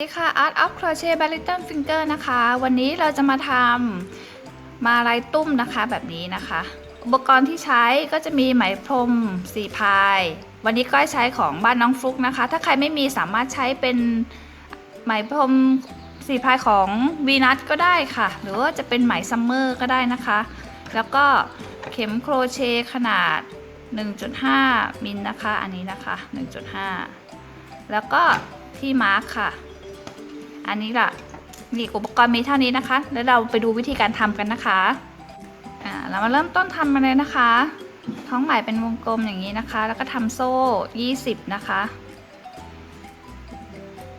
สวัสดีค่ะ Art of Crochet by Little Finger นะคะ วันนี้เราจะมาทำมาลายตุ้มนะคะแบบนี้นะคะ อุปกรณ์ที่ใช้ก็จะมีไหมพรมสีพาย วันนี้ก้อยใช้ของบ้านน้องฟลุกนะคะ ถ้าใครไม่มีสามารถใช้เป็นไหมพรมสีพายของวีนัทก็ได้ค่ะ หรือว่าจะเป็นไหมซัมเมอร์ก็ได้นะคะ แล้วก็เข็มโครเชต์ขนาด 1.5 มิลนะคะ อันนี้นะคะ 1.5 แล้วก็ที่มาร์คค่ะ อันนี้ล่ะนี่อุปกรณ์มีเท่านี้นะคะ แล้วเราไปดูวิธีการทำกันนะคะอ่าเรามาเริ่มต้นทำมาเลยนะคะ ท้องไหมเป็นวงกลมอย่างนี้นะคะ แล้วก็ทำโซ่ 20 นะคะ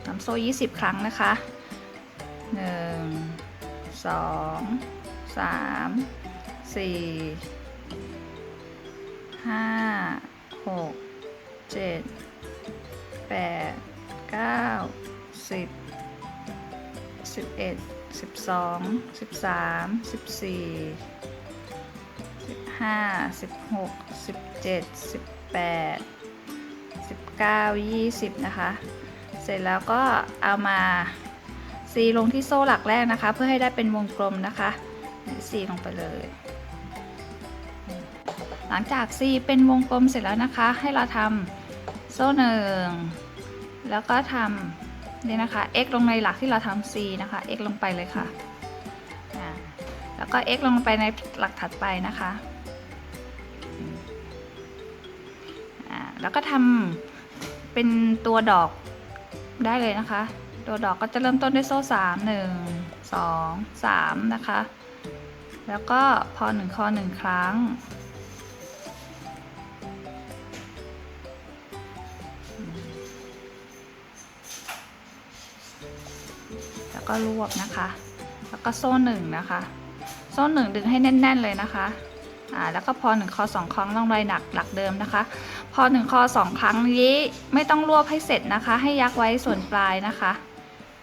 ทำโซ่ 20 ครั้งนะคะ 1 2 3 4 5 6 7 8 9 10สิบ เอ็ดสิบสองสิบสามสิบสี่สิบห้าสิบหกสิบเจ็ดสิบแปดสิบเก้ายี่สิบนะคะ เสร็จแล้วก็เอามาซีลงที่โซ่หลักแรกนะคะ เพื่อให้ได้เป็นวงกลมนะคะซีลงไปเลย หลังจากซีเป็นวงกลมเสร็จแล้วนะคะ ให้เราทำโซ่หนึ่งแล้วก็ทำ นี่นะคะ x ลงในหลักที่เราทำ c นะคะ x ลงไปเลยค่ะ แล้วก็ x ลงไปในหลักถัดไปนะคะ แล้วก็ทำเป็นตัวดอกได้เลยนะคะ ตัวดอกก็จะเริ่มต้นด้วยโซ่สามหนึ่งสองสามนะคะ แล้วก็พอหนึ่งคอหนึ่งครั้ง ก็รวบนะคะ แล้วก็โซ่หนึ่งนะคะ โซ่หนึ่งดึงให้แน่น ๆเลยนะคะอ่าแล้วก็พอหนึ่งคอสองครั้งลองรอยหนักหลักเดิมนะคะ พอหนึ่งคอสองครั้งนี้ไม่ต้องรวบให้เสร็จนะคะ ให้ยักไว้ส่วนปลายนะคะ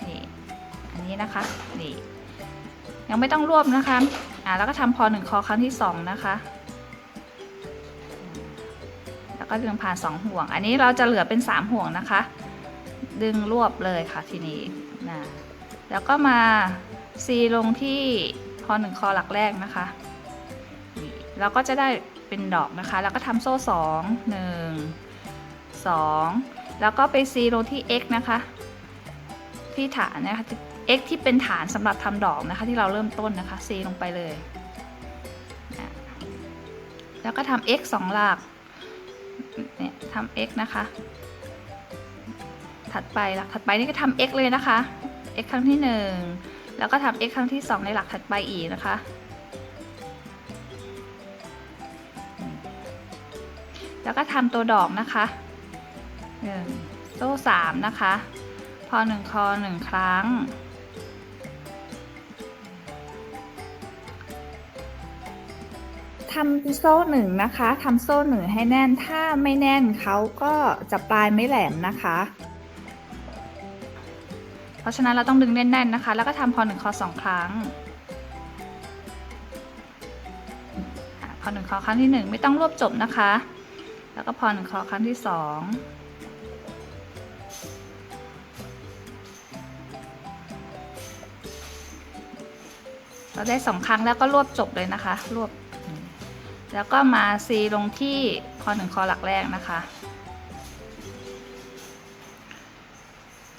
นี่อันนี้นะคะนี่ยังไม่ต้องรวบนะคะอ่าแล้วก็ทำพอหนึ่งคอครั้งที่สองนะคะแล้วก็ดึงผ่านสองห่วง อันนี้เราจะเหลือเป็นสามห่วงนะคะ ดึงรวบเลยค่ะทีนี้นะ แล้วก็มาซีลงที่คอหนึ่งคอหลักแรกนะคะเราก็จะได้เป็นดอกนะคะ แล้วก็ทำโซ่สองหนึ่งสองแล้วก็ไปซีลงที่ x นะคะ ที่ฐานนะคะ x ที่เป็นฐานสำหรับทำดอกนะคะ ที่เราเริ่มต้นนะคะซีลงไปเลย แล้วก็ทำ x สองหลักเนี่ยทำ x นะคะ ถัดไปหลักถัดไปนี่ก็ทำ x เลยนะคะ x ครั้งที่ 1 แล้วก็ทำ x ครั้งที่ 2 ในหลักถัดไปอีกนะคะ แล้วก็ทำตัวดอกนะคะ1โซ่3นะคะ พอ 1 คอ 1 ครั้ง ทำโซ่หนึ่งนะคะ ทำโซ่หนึ่งให้แน่น ถ้าไม่แน่นเขาก็จะปลายไม่แหลมนะคะ ราะฉะนั้นเราต้องดึงแน่นๆนะคะ แล้วก็ทำพอหนึ่งคอสองครั้งอะพอหนึ่งคอครั้งที่หนึ่งไม่ต้องรวบจบนะคะ แล้วก็พอหนึ่งคอครั้งที่สองเราได้สองครั้งแล้วก็รวบจบเลยนะคะ รวบ แล้วก็มาซีลงที่คอหนึ่งคอหลักแรกนะคะ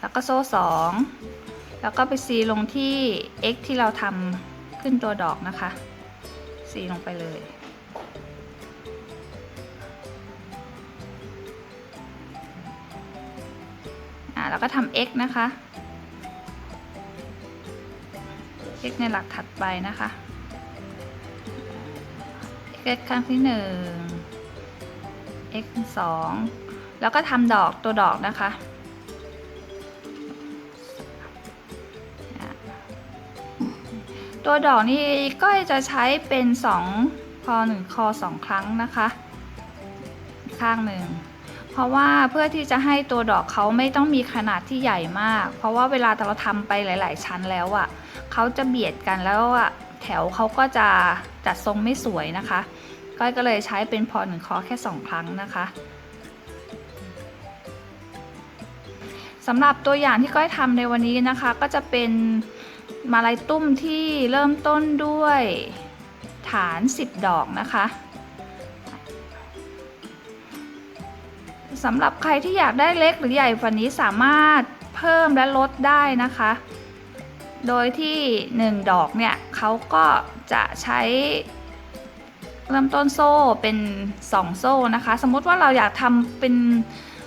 แล้วก็โซ่สองแล้วก็ไปซีลงที่ x ที่เราทำขึ้นตัวดอกนะคะ ซีลงไปเลยอ่าแล้วก็ทำ x นะคะ x ในหลักถัดไปนะคะ x ครั้งที่หนึ่ง x สองแล้วก็ทำดอกตัวดอกนะคะ ตัวดอกนี่ก็จะใช้เป็น2พอ1 คอ 2 ครั้งนะคะ ข้างหนึ่ง เพราะว่าเพื่อที่จะให้ตัวดอกเขาไม่ต้องมีขนาดที่ใหญ่มาก เพราะว่าเวลาเราทำไปหลาย ๆ ชั้นแล้วอะ่ะเขาจะเบียดกันแล้วอะ่ะแถวเขาก็จะจัดทรงไม่สวยนะคะ ก้อยก็เลยใช้เป็นพอหนึ่งคอแค่ 2 ครั้งนะคะสำหรับตัวอย่างที่ก้อยทำในวันนี้นะคะ ก็จะเป็น มาลัยตุ้มที่เริ่มต้นด้วยฐาน 10 ดอกนะคะสำหรับใครที่อยากได้เล็กหรือใหญ่กว่านี้สามารถเพิ่มและลดได้นะคะ โดยที่ 1 ดอกเนี่ยเขาก็จะใช้ เริ่มต้นโซ่เป็น 2 โซ่นะคะ สมมุติว่าเราอยากทำเป็น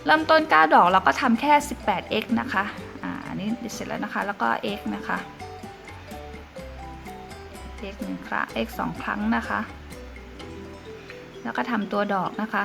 เริ่มต้น 9 ดอกเราก็ทำแค่ 18x นะคะ อ่า อันนี้เสร็จแล้วนะคะ แล้วก็ x นะคะ x หนึ่งครั้ง x สองครั้งนะคะ แล้วก็ทำตัวดอกนะคะ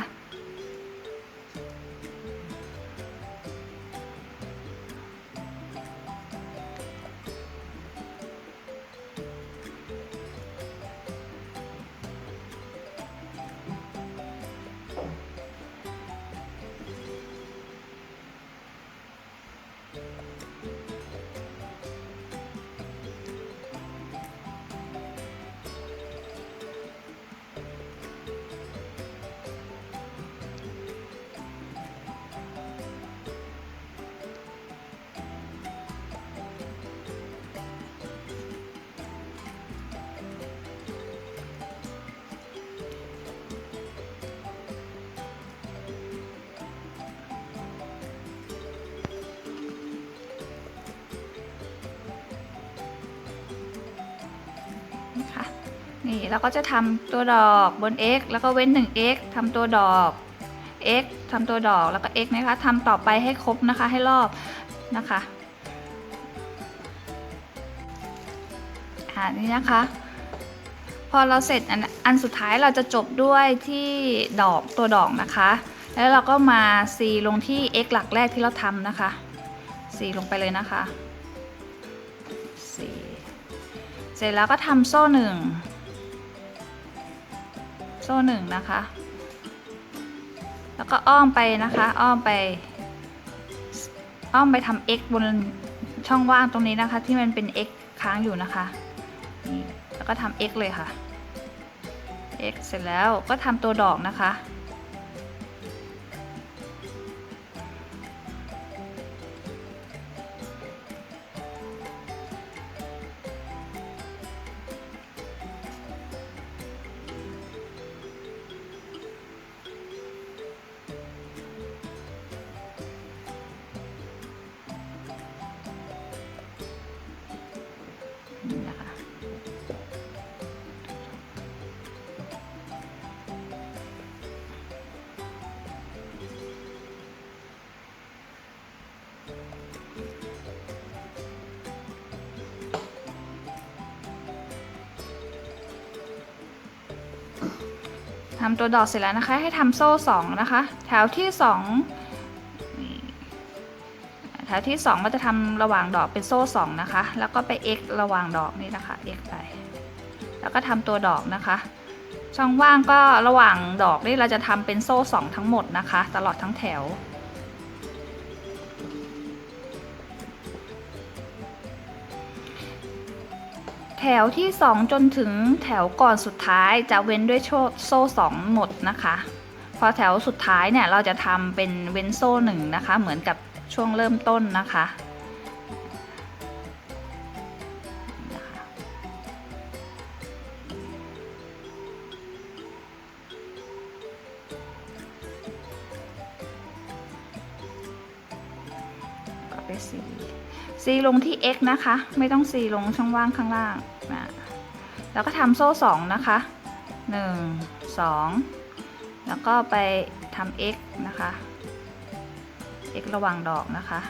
นี่เราก็จะทำตัวดอกบน x แล้วก็เว้น 1x ทำตัวดอก x ทำตัวดอกแล้วก็ x นะคะทำต่อไปให้ครบนะคะให้รอบนะคะอ่านี่นะคะ พอเราเสร็จอันอันสุดท้ายเราจะจบด้วยที่ดอกตัวดอกนะคะ แล้วเราก็มา c ลงที่ x หลักแรกที่เราทำนะคะ c ลงไปเลยนะคะ c เสร็จแล้วก็ทำโซ่หนึ่ง โซ่หนึ่งนะคะ แล้วก็อ้อมไปนะคะ อ้อมไป อ้อมไปทำ x บนช่องว่างตรงนี้นะคะ ที่มันเป็น x ค้างอยู่นะคะนี่แล้วก็ทำ x เลยค่ะ x เสร็จแล้วก็ทำตัวดอกนะคะ ทำตัวดอกเสร็จแล้วนะคะ ให้ทำโซ่สองนะคะ แถวที่สองแถวที่สองก็จะทำระหว่างดอกเป็นโซ่สองนะคะ แล้วก็ไป x ระหว่างดอกนี่นะคะ x ไป แล้วก็ทำตัวดอกนะคะ ช่องว่างก็ระหว่างดอกนี่เราจะทำเป็นโซ่สองทั้งหมดนะคะ ตลอดทั้งแถว ถวที่ 2 จนถึงแถวก่อนสุดท้ายจะเว้นด้วยโซ่สองหมดนะคะ พอแถวสุดท้ายเนี่ยเราจะทำเป็นเว้นโซ่หนึ่งนะคะ เหมือนกับช่วงเริ่มต้นนะคะ สีลงที่ x นะคะ ไม่ต้องสีลงช่องว่างข้างล่างนะแล้วก็ทำโซ่สองนะคะ 1 2 แล้วก็ไปทำ x นะคะ x ระหว่างดอกนะคะ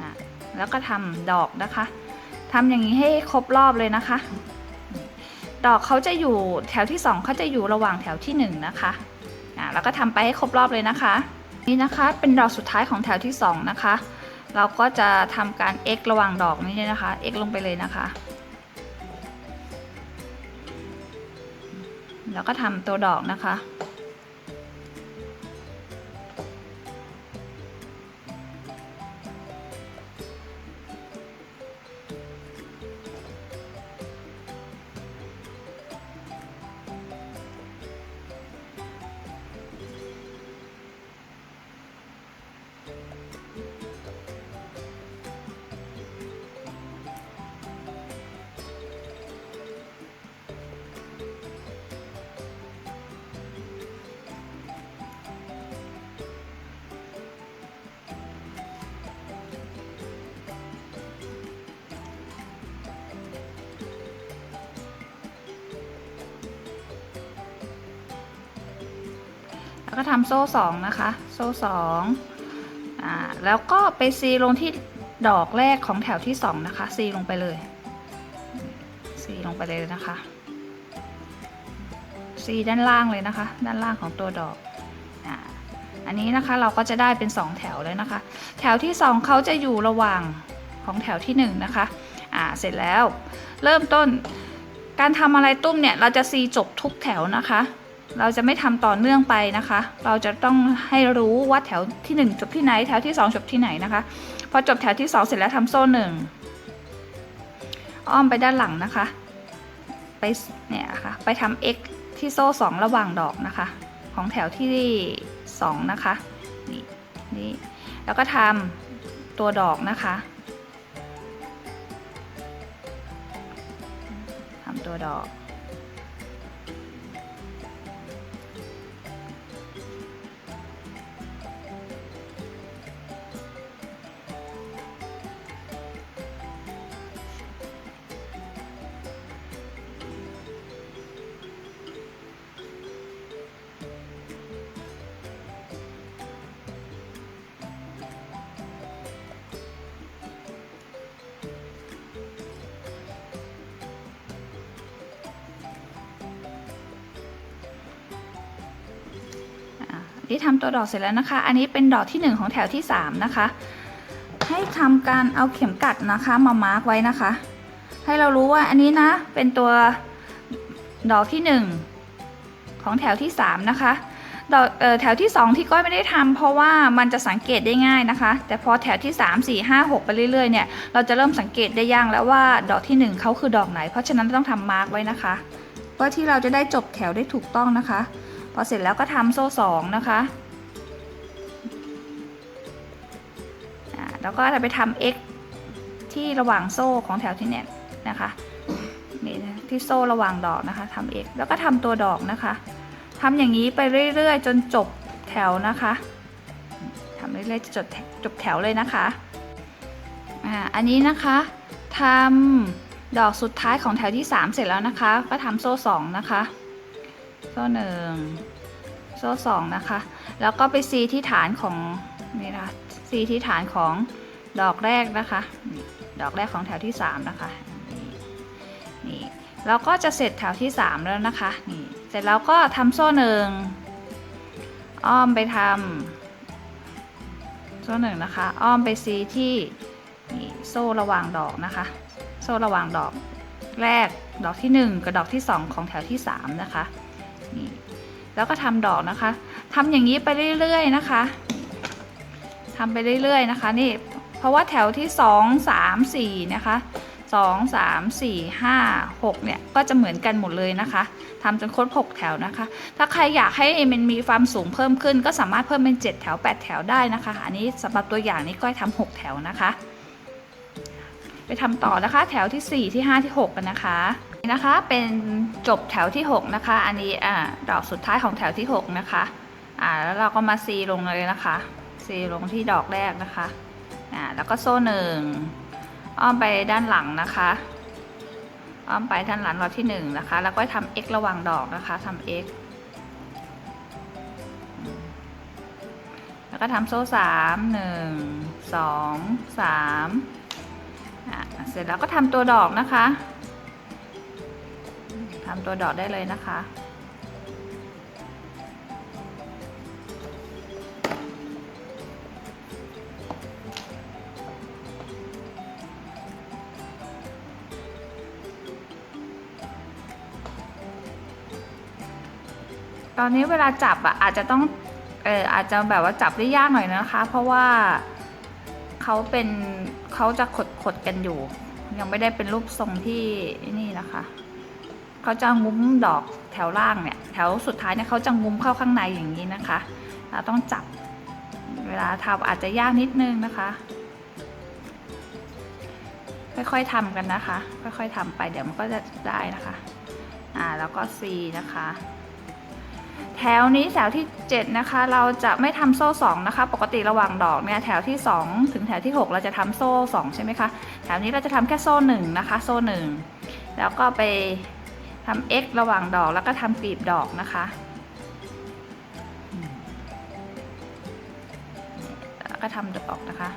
นะแล้วก็ทำดอกนะคะทำอย่างนี้ให้ครบรอบเลยนะคะ ดอกเขาจะอยู่แถวที่ 2เขาจะอยู่ระหว่างแถวที่ 1 นะคะอะแล้วก็ทำไปให้ครบรอบเลยนะคะ นี่นะคะเป็นดอกสุดท้ายของแถวที่ 2 นะคะ เราก็จะทำการ x ระหว่างดอกนี้นะคะ x ลงไปเลยนะคะ แล้วก็ทำตัวดอกนะคะ แล้วก็ทำโซ่สองนะคะ โซ่สองอ่าแล้วก็ไปซีลงที่ดอกแรกของแถวที่สองนะคะ ซีลงไปเลยซีลงไปเลยนะคะซีด้านล่างเลยนะคะ ด้านล่างของตัวดอกอ่าอันนี้นะคะเราก็จะได้เป็น 2 แถวเลยนะคะ แถวที่ 2เขาจะอยู่ระหว่างของแถวที่ 1 นะคะอ่าเสร็จแล้วเริ่มต้นการทำอะไรตุ้มเนี่ย เราจะซีจบทุกแถวนะคะ เราจะไม่ทำต่อเนื่องไปนะคะ เราจะต้องให้รู้ว่าแถวที่ 1 จบที่ไหน แถวที่ 2 จบที่ไหนนะคะ พอจบแถวที่ 2 เสร็จแล้วทำโซ่หนึ่งอ้อมไปด้านหลังนะคะ ไปเนี่ยค่ะไปทำ x ที่โซ่ 2 ระหว่างดอกนะคะ ของแถวที่ 2 นะคะนี่นี่แล้วก็ทำตัวดอกนะคะทำตัวดอก ที่ทำตัวดอกเสร็จแล้วนะคะ อันนี้เป็นดอกที่ 1 ของแถวที่ 3 นะคะ ให้ทำการเอาเข็มกัดนะคะมามาร์กไว้นะคะ ให้เรารู้ว่าอันนี้นะเป็นตัวดอกที่ 1 ของแถวที่ 3 นะคะดอกแถวที่ 2 ที่ก้อยไม่ได้ทำเพราะว่ามันจะสังเกตได้ง่ายนะคะ แต่พอแถวที่ 3 4 5 6 ไปเรื่อยๆเนี่ยเราจะเริ่มสังเกตได้ย่างแล้วว่าดอกที่ 1เขาคือดอกไหน เพราะฉะนั้นต้องทำมาร์กไว้นะคะเพื่อที่เราจะได้จบแถวได้ถูกต้องนะคะ พอเสร็จแล้วก็ทำโซ่สองนะคะแล้วก็จะไปทำ x ที่ระหว่างโซ่ของแถวที่เนี่นะคะนี่ที่โซ่ระหว่างดอกนะคะทำ x แล้วก็ทำตัวดอกนะคะทำอย่างนี้ไปเรื่อยๆ จนจบแถวนะคะทำเรื่อยๆจนจบแถวเลยนะคะอ่าอันนี้นะคะทำดอกสุดท้ายของแถวที่ 3 เสร็จแล้วนะคะ ก็ทำโซ่สองนะคะ โซ่หนึ่งโซ่สองนะคะ แล้วก็ไปซีที่ฐานของนี่นะซีที่ฐานของดอกแรกนะคะ ดอกแรกของแถวที่สามนะคะนี่เราก็จะเสร็จแถวที่สามแล้วนะคะนี่เสร็จแล้วก็ทำโซ่หนึ่งอ้อมไปทำโซ่หนึ่งนะคะ อ้อมไปซีที่นี่โซ่ระหว่างดอกนะคะ โซ่ระหว่างดอกแรกดอกที่หนึ่งกับดอกที่สองของแถวที่สามนะคะ นี่แล้วก็ทำดอกนะคะทำอย่างนี้ไปเรื่อยๆนะคะทำไปเรื่อยๆนะคะนี่เพราะว่าแถวที่ 2 3 4นะคะ2 3 4 5 6เนี่ยก็จะเหมือนกันหมดเลยนะคะทำจนครบ6แถวนะคะ ถ้าใครอยากให้มันมีความสูงเพิ่มขึ้น ก็สามารถเพิ่มเป็น 7 แถว 8 แถวได้นะคะ อันนี้สำหรับตัวอย่างนี้ก้อยทำ6แถวนะคะ ไปทำต่อนะคะ แถวที่ 4 ที่ 5 ที่ 6 กันนะคะ นะคะเป็นจบแถวที่ 6 นะคะ อันนี้อ่าดอกสุดท้ายของแถวที่ 6 นะคะอ่าแล้วเราก็มาซีลงเลยนะคะซีลงที่ดอกแรกนะคะอ่าแล้วก็โซ่หนึ่งอ้อมไปด้านหลังนะคะ อ้อมไปด้านหลังรอบที่ 1 นะคะ แล้วก็ทำ x ระหว่างดอกนะคะทำ x แล้วก็ทำโซ่สามหนึ่งสองสามอะเสร็จแล้วก็ทำตัวดอกนะคะ ทำตัวดอกได้เลยนะคะ ตอนนี้เวลาจับอะอาจจะต้องเอออาจจะแบบว่าจับได้ยากหน่อยนะคะ เพราะว่าเขาเป็นเขาจะขดขดกันอยู่ ยังไม่ได้เป็นรูปทรงที่นี่นะคะ เขาจะงุ้มดอกแถวล่างเนี่ย แถวสุดท้ายเนี่ยเขาจะงุ้มเข้าข้างในอย่างนี้นะคะ เราต้องจับ เวลาทำอาจจะยากนิดนึงนะคะ ค่อยๆทำกันนะคะ ค่อยๆทำไปเดี๋ยวมันก็จะได้นะคะ อ่าแล้วก็ C นะคะแถวนี้แถวที่ 7 นะคะ เราจะไม่ทำโซ่ 2 นะคะ ปกติระหว่างดอกเนี่ยแถวที่ 2 ถึงแถวที่ 6 เราจะทำโซ่ 2 ใช่ไหมคะ แถวนี้เราจะทำแค่โซ่ 1 นะคะ โซ่ 1 แล้วก็ไป ทำ x ระหว่างดอกแล้วก็ทำกลีบดอกนะคะ แล้วก็ทำดอกนะคะ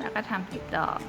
แล้วก็ทำกลีบดอก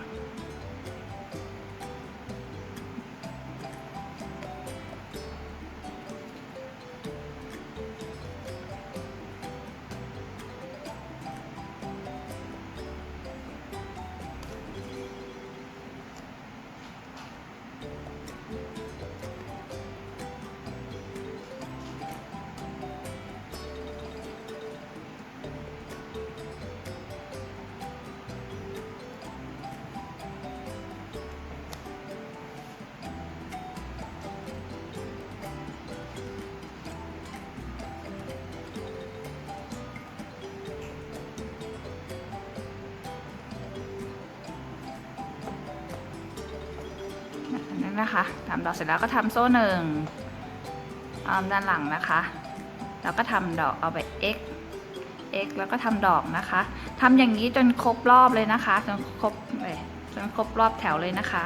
นะคะทำดอกเสร็จแล้วก็ทำโซ่หนึ่งเอาด้านหลังนะคะ แล้วก็ทำดอกเอาไป x x แล้วก็ทำดอกนะคะทำอย่างนี้จนครบรอบเลยนะคะ จนครบเลยจนครบรอบแถวเลยนะคะ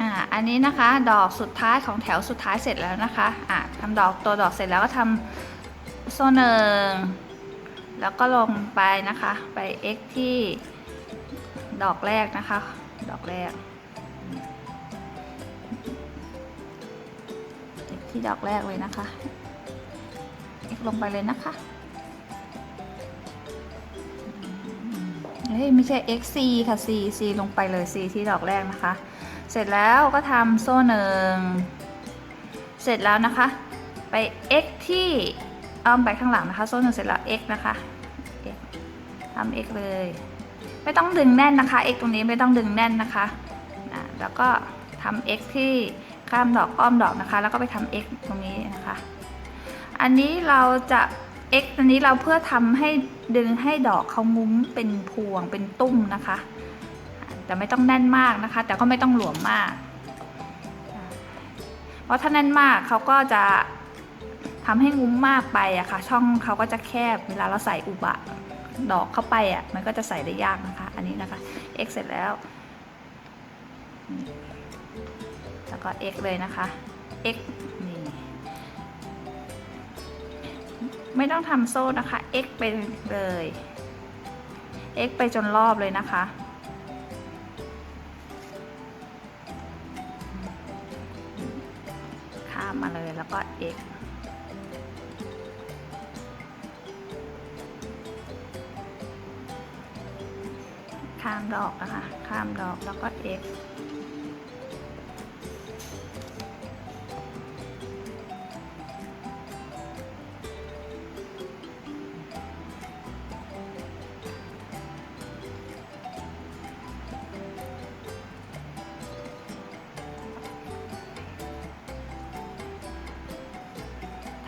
อ่าอันนี้นะคะดอกสุดท้ายของแถวสุดท้ายเสร็จแล้วนะคะอ่าทำดอกตัวดอกเสร็จแล้วก็ทำโซ่หนึ่งแล้วก็ลงไปนะคะไป x ที่ดอกแรกนะคะ ดอกแรก ที่ดอกแรกเลยนะคะ เอ็กลงไปเลยนะคะ เฮ้ยไม่ใช่ xc ค่ะ c c ลงไปเลย c ที่ดอกแรกนะคะ เสร็จแล้วก็ทำโซ่หนึ่ง เสร็จแล้วนะคะ ไป x ที่อ้อมไปข้างหลังนะคะ โซ่หนึ่งเสร็จแล้ว x นะคะ x ทำ x เลย ไม่ต้องดึงแน่นนะคะ x ตรงนี้ไม่ต้องดึงแน่นนะคะอะแล้วก็ทำ x ที่ ข้ามดอกอ้อมดอกนะคะ แล้วก็ไปทำ x ตรงนี้นะคะ อันนี้เราจะ x อันนี้เราเพื่อทำให้ดึงให้ดอกเขางุ้มเป็นพวงเป็นตุ้มนะคะ แต่ไม่ต้องแน่นมากนะคะ แต่ก็ไม่ต้องหลวมมาก เพราะถ้าแน่นมากเขาก็จะทำให้งุ้มมากไปอะค่ะ ช่องเขาก็จะแคบเวลาเราใส่อุบะดอกเข้าไปอะมันก็จะใส่ได้ยากนะคะ อันนี้นะคะ x เสร็จแล้ว แล้วก็ x เลยนะคะ x นี่ไม่ต้องทำโซ่นะคะ x ไปเลย x ไปจนรอบเลยนะคะ ข้ามมาเลยแล้วก็ x ข้ามดอกนะคะ ข้ามดอกแล้วก็ x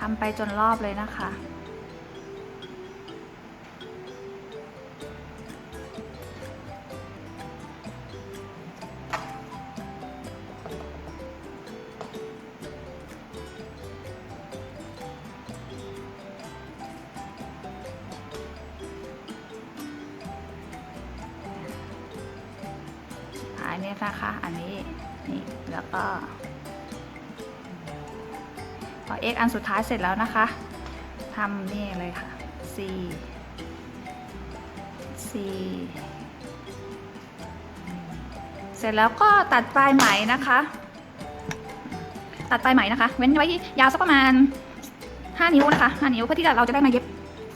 ทำไปจนรอบเลยนะคะ สุดท้ายเสร็จแล้วนะคะทำนี่เลยค่ะ c c เสร็จแล้วก็ตัดปลายไหมนะคะ ตัดปลายไหมนะคะ เว้นไว้ที่ยาวสักประมาณ5นิ้วนะคะ5นิ้วเพื่อที่เราจะได้มาเย็บ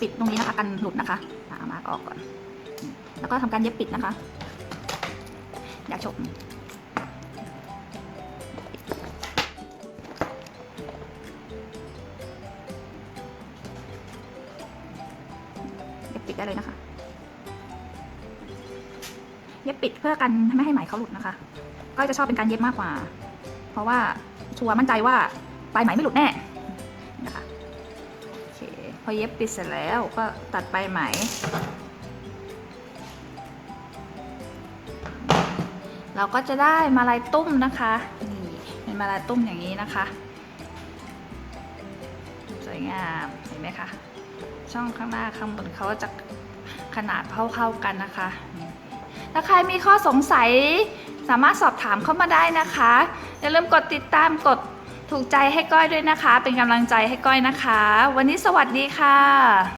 ปิดตรงนี้นะคะกันหลุดนะคะามาออกก่อน แล้วก็ทำการเย็บปิดนะคะ อยากชม ปิดเพื่อกันไม่ให้ไหมเขาหลุดนะคะ ก็จะชอบเป็นการเย็บมากกว่า เพราะว่าชัวร์มั่นใจว่าปลายไหมไม่หลุดแน่นะคะโอเคพอเย็บปิดเสร็จแล้วก็ตัดปลายไหม เราก็จะได้มาลายตุ้มนะคะนี่เป็นมาลายตุ้มอย่างนี้นะคะสวยงามเห็นไหมคะช่องข้างหน้าข้างบนเขาจะขนาดเท่าๆกันนะคะ ถ้าใครมีข้อสงสัยสามารถสอบถามเข้ามาได้นะคะ อย่าลืมกดติดตามกดถูกใจให้ก้อยด้วยนะคะ เป็นกำลังใจให้ก้อยนะคะ วันนี้สวัสดีค่ะ